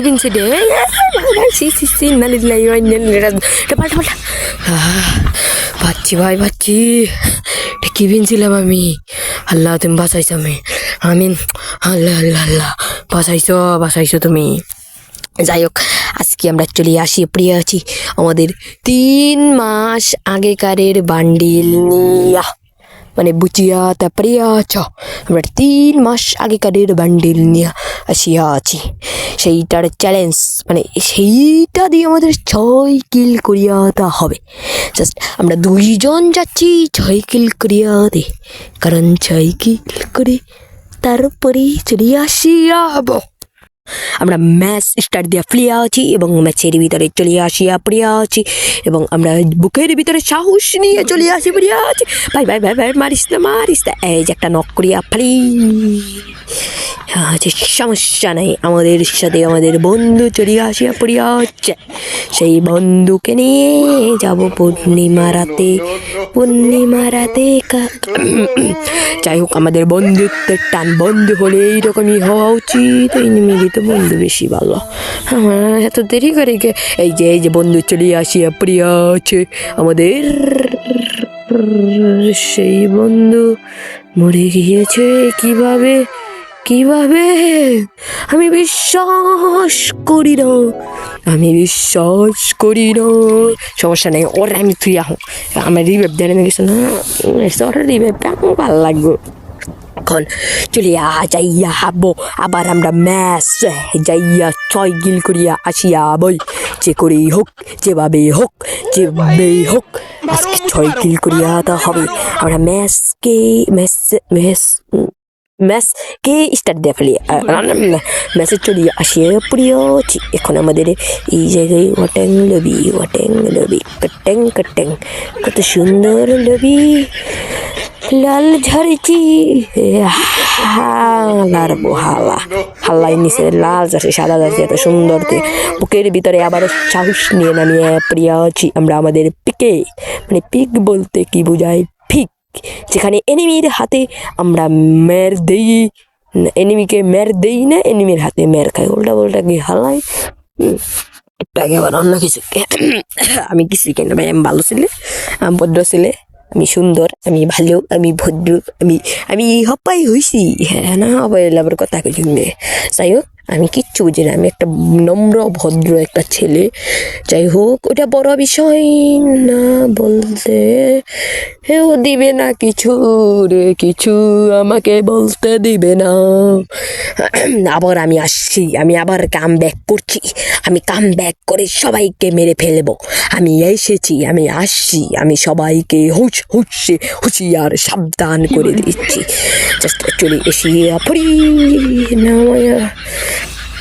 বিনছি রে C C C নালি দিলাই এটা পাল্টা পাল্টা আহ, ভাই পাচ্ছি এটা কি বিনছিলাম আমি আল্লাহ তুমি বাঁচাইছো আমি আমি আল্লাহ আল্লাহ আল্লাহ বাঁচাইছো বাঁচাইছো তুমি যাই হোক আজকে আমরা চলে আসি প্রিয় আছি আমাদের তিন মাস আগেকারের বান্ডিল নিয়া মানে বুচিয়া তা প্রিয়া আছ আমরা তিন মাস আগেকারের বান্ডিল নিয়ে আসিয়া আছি সেইটার চ্যালেঞ্জ মানে সেইটা দিয়ে আমাদের ছয় কিল করিয়া তা হবে জাস্ট আমরা দুইজন যাচ্ছি ছয় কিল করিয়া দে কারণ ছয় কিল করে তারপরে চলে আসিয়াবো আমরা ম্যাচ স্টার্ট দিয়ে ফ্লিয়া আছি এবং ম্যাচের ভিতরে চলে আসিয়া প্রিয়া আছি এবং আমরা বুকের ভিতরে সাহস নিয়ে চলে আসি প্রিয়া আছি। ভাই ভাই ভাই ভাই, মারিস না মারিস না। এই যে একটা নক করিয়া আছে সমস্যা নেই, আমাদের সাথে আমাদের বন্ধু চলে আসিয়া প্রিয়া হচ্ছে সেই বন্ধুকে নিয়ে যাব পূর্ণিমা রাতে পূর্ণিমা রাতে যাই হোক, আমাদের বন্ধুত্বের টান বন্ধু হলে এইরকমই হওয়া উচিত, এই তো বন্ধু বেশি ভালো। হ্যাঁ এত দেরি করে কে? এই যে এই যে বন্ধু চলে আসিয়া প্রিয়া আছে। আমাদের সেই বন্ধু মরে গিয়েছে কীভাবে? কীভাবে? আমি বিশ্বাস করি না। আমি বিশ্বাস করি না। সমস্যা নেই, ওরা আমি তুই আহ, আমার রিভেব দেয় না কিছু না। ওরা রিভেবটা আমার ভালো লাগবে। এখন। চলিয়া যাইয়া হাবো, আবার আমরা ম্যাচ। যাইয়া ছয় গিল করিয়া আসিয়া বই। যে করেই হোক, যেভাবেই হোক যেভাবেই হোক, আজকে ছয় গিল করিয়া তা হবে আমরা ম্যাচকে, ম্যাচ ম্যাচ ম্যাচকে স্টার্ট দিয়ে ফেলি ম্যাচে চলিয়ে আসিয়া প্রিয়ছি এখন আমাদের এই জায়গায় ওয়াটাং লবি ওয়াটাং লবি কট্যাং কট্যাং কত সুন্দর লবি লাল ঝাড়ছি হালার হালা হাল্লাই নিচে লাল যাচ্ছে সাদা যাচ্ছে এত সুন্দর বুকের ভিতরে আবার সাহস নিয়ে নামিয়ে প্রিয়া আছি আমরা আমাদের পিকে মানে পিক বলতে কি বোঝায় যেখানে এনিমির হাতে আমরা মের দেই এনিমিকে মের দেই না এনিমির হাতে মের খাই। উল্টা পাল্টা কি হালাই? আবার অন্য কিছু। আমি কিছু কেন ভাই? আমি ভালো ছেলে, আমি ভদ্র ছেলে, আমি সুন্দর, আমি ভালো, আমি ভদ্র, আমি আমি হপাই হইছি। হ্যাঁ না, হপাই আবার কথা শুনবে যাই হোক আমি কিচ্ছু বুঝি না, আমি একটা নম্র, ভদ্র একটা ছেলে। যাই হোক, ওটা বড় বিষয় না বলতে হেও দিবে না কিছু রে, কিছু আমাকে বলতে দিবে না। আবার আমি আসছি, আমি আবার কাম ব্যাক করছি। আমি কাম ব্যাক করে সবাইকে মেরে ফেলব। আমি এসেছি, আমি আসছি, আমি সবাইকে হুশ, হুশে, হুশিয়ার, সাবধান করে দিচ্ছি। চলে এসে পড়ি, নামায়া।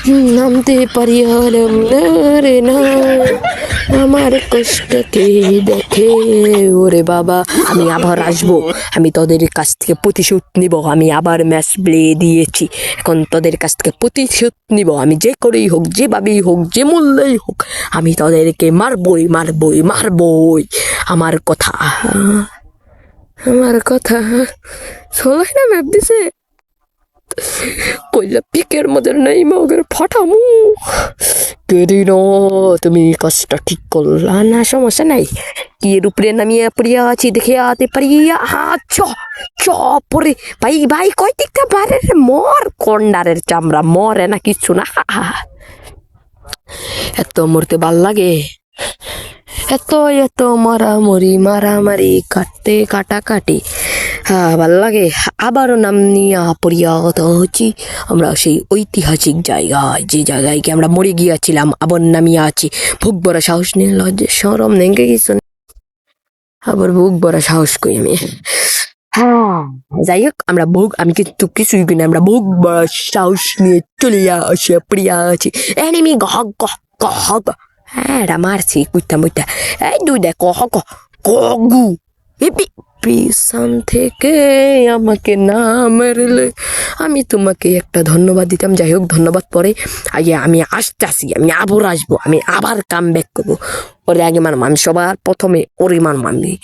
নামতে পারি হলাম না রে না। আমার কষ্টকে দেখে? ওরে বাবা, আমি আবার আসব। আমি তোদের কাছ থেকে প্রতিশোধ নিব। আমি আবার ম্যাচ প্লে দিয়েছি। এখন তোদের কাছ থেকে প্রতিশোধ নিব। আমি যে করেই হোক, যেভাবেই হোক, যে মূল্যেই হোক, আমি তোদেরকে মারবই মারবই মারবই। আমার কথা আমার কথা। সোলাই না, ম্যাপ দিছে। কইলা পিকের মধ্যে নেই মগের ফাটামু। কেরি ন তুমি কষ্ট ঠিক করলা না, সমস্যা নাই। কি এর উপরে নামিয়ে পড়িয়া আছি দেখে আতে পারিয়া? চ চ, পরে। ভাই ভাই কয় দিকটা বারে রে? মর, কন্ডারের চামড়া, মরে না কিচ্ছু না। এত মরতে ভালো লাগে। এত এত মারামারি মারামারি, কাটতে, কাটাকাটি। ভালো লাগে। আবারও নাম নিয়ে পরিয়াগত হচ্ছি। আমরা সেই ঐতিহাসিক জায়গায় যে জায়গায় গিয়ে আমরা মরে গিয়েছিলাম আবার নামিয়ে আছি। ভোগ বড় সাহস নিয়ে লজ্জে সরম নেঙ্গে গেছো। আবার ভোগ বড় সাহস কই আমি? হ্যাঁ। যাই হোক আমরা ভোগ আমি কিন্তু কিছুই কিনা আমরা ভোগ বড় সাহস নিয়ে চলে আসি প্রিয়া আছি। এনিমি গহ গহ গহ হ্যাঁ মারছি কুইতা মুইতা এই দুই দেখ কহ কহ কগু পিছন থেকে আমাকে না মারলে। আমি তোমাকে একটা ধন্যবাদ দিতাম। যাই হোক, ধন্যবাদ পরে। আগে আমি আসতেছি, আমি আবার আসব, আমি আবার কাম ব্যাক করব। ওরে আগে মানবো আমি সবার প্রথমে ওরে মানবো আমি।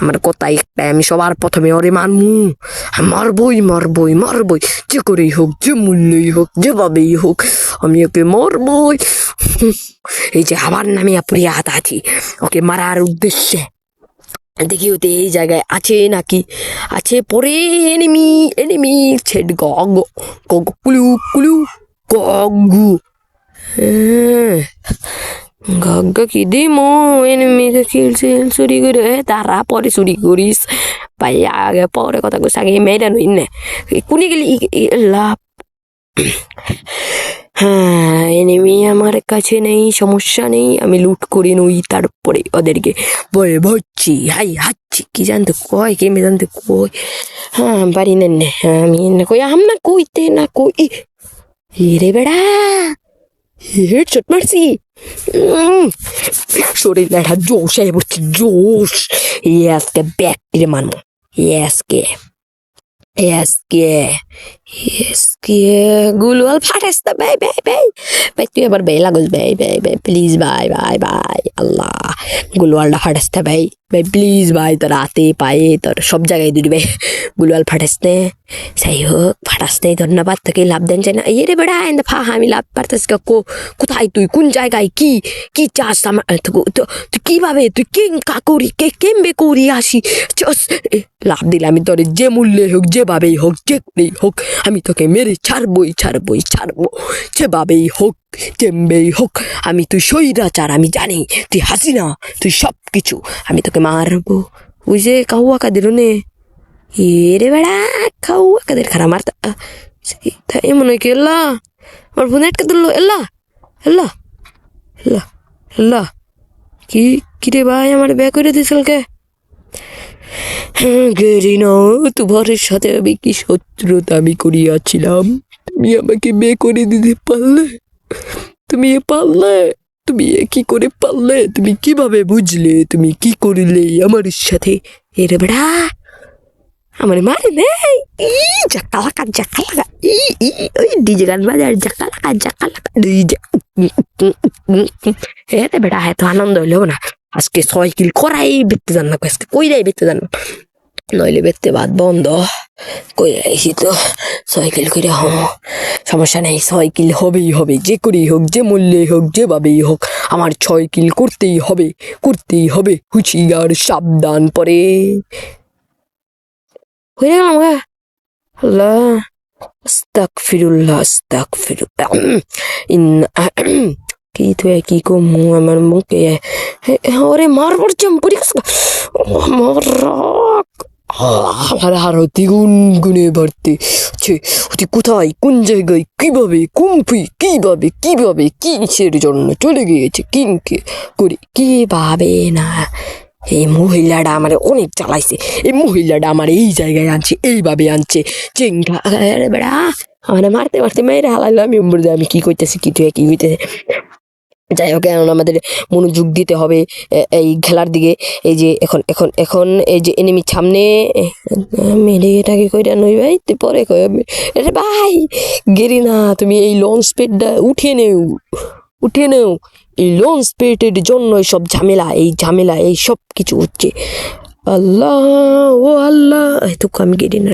আমার কথা একটাই আমি সবার প্রথমে ওরে মানমু মারবই মারবই মারবই, যে করেই হোক, যে মূল্যই হোক যেভাবেই হোক, আমি ওকে মারবই। এই যে আবার নামে হাত আছি। ওকে মারার উদ্দেশ্যে দেখি ওতে এই জায়গায় আছে নাকি? আছে পরে এনিমি এনিমি ছেড গগ গগ কুলু কুলু গগু হ্যাঁ। গগ কি দিমো এনিমি কিল সিল চুরি করে তারা পরে চুরি করিস। ভাই, আগে পরে কথা কইস আগে মেয়েটা নই নে। কুনি গেলি? লাভ হ্যাঁ এনিমি আমার কাছে নেই, সমস্যা নেই, আমি লুট করে নই তারপরে ওদেরকে। বয়ে ভরছি হাই হাচ্ছি কি জানতে কয়, কে জানতে কয়? হ্যাঁ পারি না, আমি না কই আম না কইতে না কই? রে বেড়া, হেডশট মারছি। শরীর একটা জোশ আই পড়ছি জোশ। ইয়াসকে ব্যাক রে মানবো গুলওয়াল ফাটাস না বাই বাই বাই। বাই, তুই আবার বেলা গুল ভাই ভাই ভাই প্লিজ বাই ভাই ভাই আল্লাহ। গুলওয়ালটা ফাটাস ভাই ভাই প্লিজ ভাই তোর হাতে পায়ে তোর সব জায়গায় দিবি ভাই গুলওয়াল ফাটাস নে হোক ফাটাস নেই ধন্যবাদ তোকে লাভ দেন চাই না। এই রে বেড়া এন্ড ফা আমি লাভ পারতাস কো কোথায় তুই? কোন জায়গায়? কি? কি চাস আমার? এ, তুই কীভাবে? তুই কেন কা করি? কে কেমবে করি আসি? চাস এ, লাভ দিলে আমি তোর যে মূল্যে হোক যেভাবেই হোক যে করেই হোক আমি তোকে মেরে ছাড়বই ছাড়বই ছাড়বো। যেভাবেই হোক। যেমবেই হোক আমি তুই সৈরাচার আমি জানি তুই হাসিনা তুই সব কিছু আমি তোকে মারবো। ওই যে কাউয়া কাদের নে? এ রে বেড়া কাউয়া কাদের খারাপ মারতা? তাই মনে হয় কি এল্লা? আমার ফোন আটকে দিল এল্লা? এল্লা? এল্লা? এল্লা? কি কিরে ভাই আমার ব্যাগ করে দিয়েছিল কে হ্যাঁ, গেরিনা তোমার সাথে আমি কি শত্রুতা আমি করিয়াছিলাম? তুমি আমাকে বিয়ে করে দিতে পারলে? তুমি এ পারলে, তুমি এ কি করে পারলে, তুমি কীভাবে বুঝলে, তুমি কি করলে আমার সাথে? এরে বেড়া, আমার মারে নেই। ই জাকা লাগা জাকা লাগা, ই ই, ওই ডিজে গান বাজার জাকা লাগা জাকা লাগা, ডিজে। এরে বেড়া, এত আনন্দ হইলেও না। আজকে ছয় কিল করাই বেতে জান না আজকে কইরাই বেতে জান। নইলে বেতে বাদ বন্ধ। কই আইসি তো সাইকেল করে হ সমস্যা নেই ছয় কিল হবেই হবে। যে করেই হোক, যে মূল্যে হোক যেভাবেই হোক, আমার ছয় কিল করতেই হবে করতেই হবে। হুঁচিয়ার সাবধান পরে। হয়ে গেলাম গা আল্লাহ, আস্তাগফিরুল্লাহ আস্তাগফিরুল্লাহ। ইন কি তুই কি কম আমার মুখে? ওরে মার পড়ছে গেছে আমার রাগ আমার আরও দ্বিগুণ গুণে বাড়তে ছে তুই কোথায় কোন জায়গায় কীভাবে কুম্ফি কীভাবে কীভাবে কিসের জন্য চলে গিয়েছে কিংকে করে কীভাবে না এই মহিলাটা আমার অনেক চালাইছে এই মহিলাটা আমার এই জায়গায় আনছে এইভাবে আনছে চেঙ্গা বেড়া আমার মারতে মারতে মেয়েরা হালাইলো আমি আমি কি করতেছি কি তুই কি হইতেছে যাই হোক, এখন আমাদের মনোযোগ দিতে হবে এই খেলার দিকে। এই যে এখন এখন এখন এই যে এনিমির সামনে, মেরে এটাকে কইরা নই ভাই তুই পরে কই আরে ভাই গেরি না তুমি এই লঞ্চ পেডটা উঠে নেও উঠে নেও। এই লঞ্চ পেটের জন্য সব ঝামেলা, এই ঝামেলা, এই সব কিছু হচ্ছে। আল্লাহ, ও আল্লাহ তো আমি গেরি না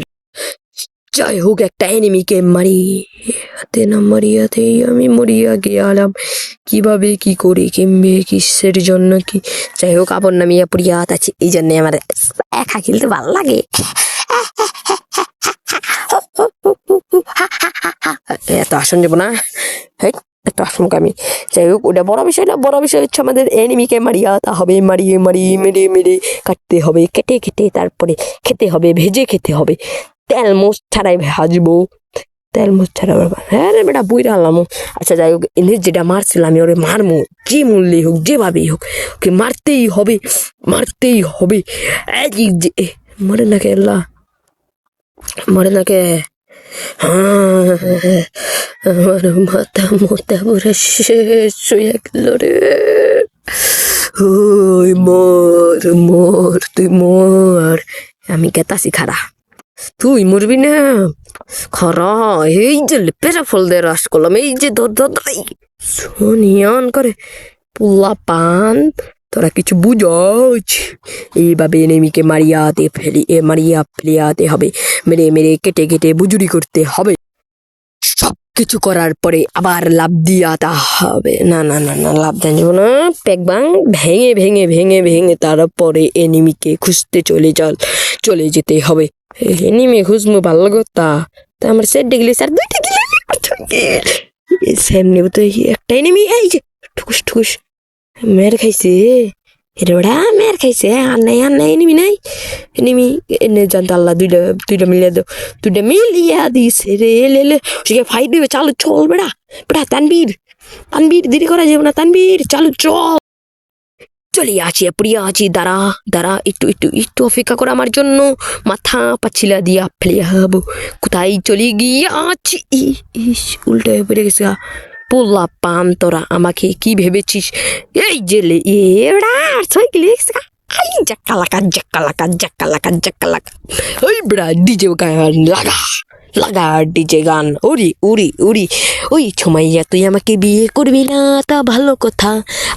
যাই হোক, একটা এনিমিকে মারি। হাতে মারিয়াতেই আমি মরিয়া গেলাম। কীভাবে কি করে কিনবে কিসের জন্য কি? যাই হোক আপন নামিয়া পড়িয়াত আছে। এই জন্য আমার একা খেলতে ভালো লাগে। এত আসন যাব না। হেই, এত আসন আমি যাই হোক ওটা বড় বিষয় না বড় বিষয় হচ্ছে আমাদের এনিমিকে মারিয়াতে হবে। মারিয়ে মারিয়ে মেরে মেরে কাটতে হবে। কেটে কেটে তারপরে খেতে হবে ভেজে খেতে হবে। তেল মোচ ছাড়াই ভাজবো। তেল মোচ ছাড়া আবার হ্যাঁ রে বেটা, বইরা আলাম আচ্ছা যাই হোক, এনে যেটা মারছিল আমি, ওরে মারমো। যে মূল্যে হোক, যেভাবেই হোক। ওকে, মারতেই হবে মারতেই হবে। মরে না কে আল্লাহ? মরে না কে? আমার মাথা মোটা পুরো শেষ হয়ে গেল রে। ওই মোর মোর, তুই মোর। আমি কেতাসি খারা তুই মরবি না। খরা এই যে লেপেরা ফল দিয়ে রস করলাম এই যে ধর ধর ধর, করে পুলা পান তোরা কিছু বুঝোছ এইভাবে নেমিকে মারিয়াতে ফেলি এ মারিয়া ফেলিয়াতে হবে মেরে মেরে কেটে কেটে বুজুরি করতে হবে। সব কিছু করার পরে আবার লাভ দিয়াতা হবে। না না না না লাভ দেন না। প্যাকবাং ভেঙে ভেঙে ভেঙে ভেঙে তারপরে এনিমিকে খুঁজতে চলে চল চলে যেতে হবে। এনিমি খুঁজবো ভালো কথা। তা আমার সেট গেলে স্যার দুইটা গেলে সামনে তো এই একটা এনিমি এই যে, ঠুকুস ঠুকুস। মের খাইছে। ওটা মের খাইছে। আর নাই আর নাই এনিমি নাই। এনিমি এনে জানতে আল্লাহ, দুইটা দুইটা মিলিয়ে দাও। দুইটা মিলিয়া দিছে রে, লে লে। সে ফাইট দেবে চালু চল বেড়া। বেড়া, তানবীর। তানবীর, দেরি করা যাবে না, তানবীর। চালু চল। চলে আছি প্রিয়া আছি দাঁড়া দাঁড়া, একটু একটু একটু অপেক্ষা করে আমার জন্য। মাথা পাচ্ছিলা দিয়া ফেলে হব। কোথায় চলে গিয়ে আছি ইস, উল্টে হয়ে পড়ে গেছে গা। পোলা পান তোরা, আমাকে কি ভেবেছিস? এই জেলে এরা সাইকেল আই, জাক্কা লাকা জাক্কা লাকা জাক্কা লাকা জাক্কা লাকা। ওই বড়া ডিজে গান লাগা। লাগা ডিজে গান। উরি উরি উরি ওই ছমাইয়া, তুই আমাকে বিয়ে করবি না, তা ভালো কথা।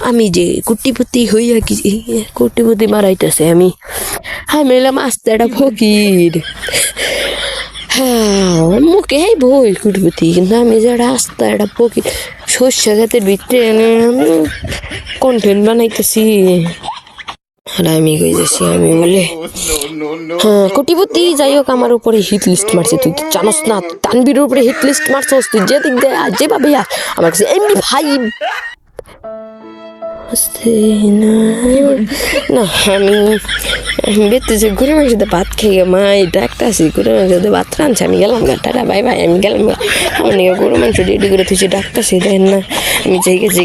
আমি যে কুটিপতি হইয়া কি, কুটিপতি মারাইতেছে আমি। হ্যাঁ মেলাম আস্তে একটা ফকির। হ্যাঁ মুখে এই বই কুটিপতি, কিন্তু আমি যে আস্তে একটা ফকির। সর্ষে গাতের ভিতরে কন্টেন্ট বানাইতেছি। আর আমি কইতেছি আমি বলে। হ্যাঁ কোটিপতি, যাই হোক, আমার উপরে হিট লিস্ট মারছে। তুই জানোস না তানবির উপরে হিট লিস্ট মারছস, তুই যে দিক দিয়ে যেভাবে আমার কাছে এমনি না আমি বেতেছে ঘুরে গেলাম গা মাংস রেডি করে তুই ডাক্তার সে না, আমি গেছি